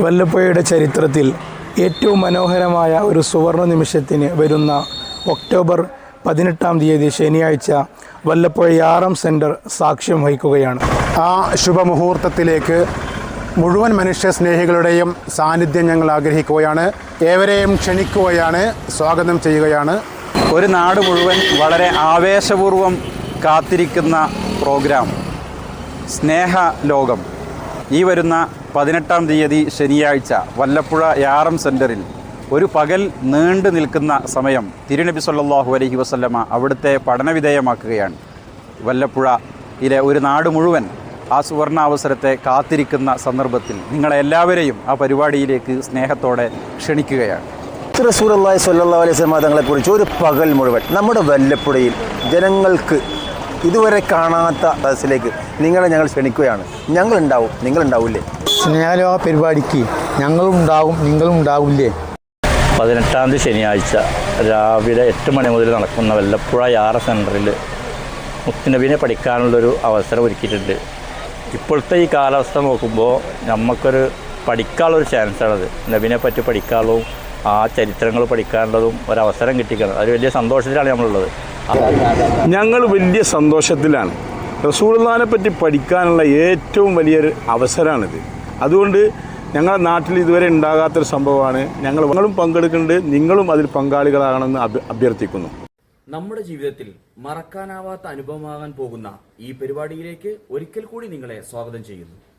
വല്ലപ്പുഴയുടെ ചരിത്രത്തിൽ ഏറ്റവും മനോഹരമായ ഒരു സുവർണ നിമിഷത്തിന് വരുന്ന ഒക്ടോബർ പതിനെട്ടാം തീയതി ശനിയാഴ്ച വല്ലപ്പുഴ ആറം സെന്റർ സാക്ഷ്യം വഹിക്കുകയാണ്. ആ ശുഭമുഹൂർത്തത്തിലേക്ക് മുഴുവൻ മനുഷ്യ സ്നേഹികളുടെയും സാന്നിധ്യം ഞങ്ങൾ ആഗ്രഹിക്കുകയാണ്. ഏവരെയും ക്ഷണിക്കുകയാണ് സ്വാഗതം ചെയ്യുകയാണ്. ഒരു നാട് മുഴുവൻ വളരെ ആവേശപൂർവം കാത്തിരിക്കുന്ന പ്രോഗ്രാം സ്നേഹ ലോകം ഈ വരുന്ന പതിനെട്ടാം തീയതി ശനിയാഴ്ച വല്ലപ്പുഴ യാറം സെന്ററിൽ ഒരു പകൽ നീണ്ടു നിൽക്കുന്ന സമയം തിരുനബി സല്ലാഹു അലഹി വസല്ലമ അവിടുത്തെ പഠനവിധേയമാക്കുകയാണ്. വല്ലപ്പുഴയിലെ ഒരു നാട് മുഴുവൻ ആ സുവർണാവസരത്തെ കാത്തിരിക്കുന്ന സന്ദർഭത്തിൽ നിങ്ങളെ എല്ലാവരെയും ആ പരിപാടിയിലേക്ക് സ്നേഹത്തോടെ ക്ഷണിക്കുകയാണ്. റസൂലി സല്ലാ അലൈഹി സ്വലമ തങ്ങളെക്കുറിച്ച് ഒരു പകൽ മുഴുവൻ നമ്മുടെ വല്ലപ്പുഴയിൽ ജനങ്ങൾക്ക് ഇതുവരെ കാണാത്ത ബസ്സിലേക്ക് നിങ്ങളെ ഞങ്ങൾ ക്ഷണിക്കുകയാണ്. ഞങ്ങളുണ്ടാവും നിങ്ങളുണ്ടാവില്ലേ? സ്നേഹലോ പരിപാടിക്ക് ഞങ്ങളും ഉണ്ടാകും നിങ്ങളും ഉണ്ടാകില്ലേ പതിനെട്ടാം തീയതി ശനിയാഴ്ച രാവിലെ എട്ട് മണി മുതൽ നടക്കുന്ന വല്ലപ്പുഴ യാറ സെന്ററിൽ മുത്തുനബീനെ പഠിക്കാനുള്ളൊരു അവസരം ഒരുക്കിയിട്ടുണ്ട്. ഇപ്പോഴത്തെ ഈ കാലാവസ്ഥ നോക്കുമ്പോൾ നമുക്കൊരു പഠിക്കാനുള്ളൊരു ചാൻസാണത്. നബീനെ പറ്റി പഠിക്കാനുള്ളതും ആ ചരിത്രങ്ങൾ പഠിക്കാനുള്ളതും ഒരവസരം കിട്ടിക്കണം. അത് വലിയ സന്തോഷത്തിലാണ് നമ്മളുള്ളത്. ഞങ്ങൾ വലിയ സന്തോഷത്തിലാണ്. റസൂൾഖാനെ പറ്റി പഠിക്കാനുള്ള ഏറ്റവും വലിയൊരു അവസരമാണിത് അതുകൊണ്ട് ഞങ്ങളുടെ നാട്ടിൽ ഇതുവരെ ഉണ്ടാകാത്തൊരു സംഭവമാണ്. ഞങ്ങൾ ഞങ്ങളും പങ്കെടുക്കുന്നുണ്ട്. നിങ്ങളും അതിൽ പങ്കാളികളാകണമെന്ന് അഭ്യർത്ഥിക്കുന്നു. നമ്മുടെ ജീവിതത്തിൽ മറക്കാനാവാത്ത അനുഭവമാകാൻ പോകുന്ന ഈ പരിപാടിയിലേക്ക് ഒരിക്കൽ കൂടി നിങ്ങളെ സ്വാഗതം ചെയ്യുന്നു.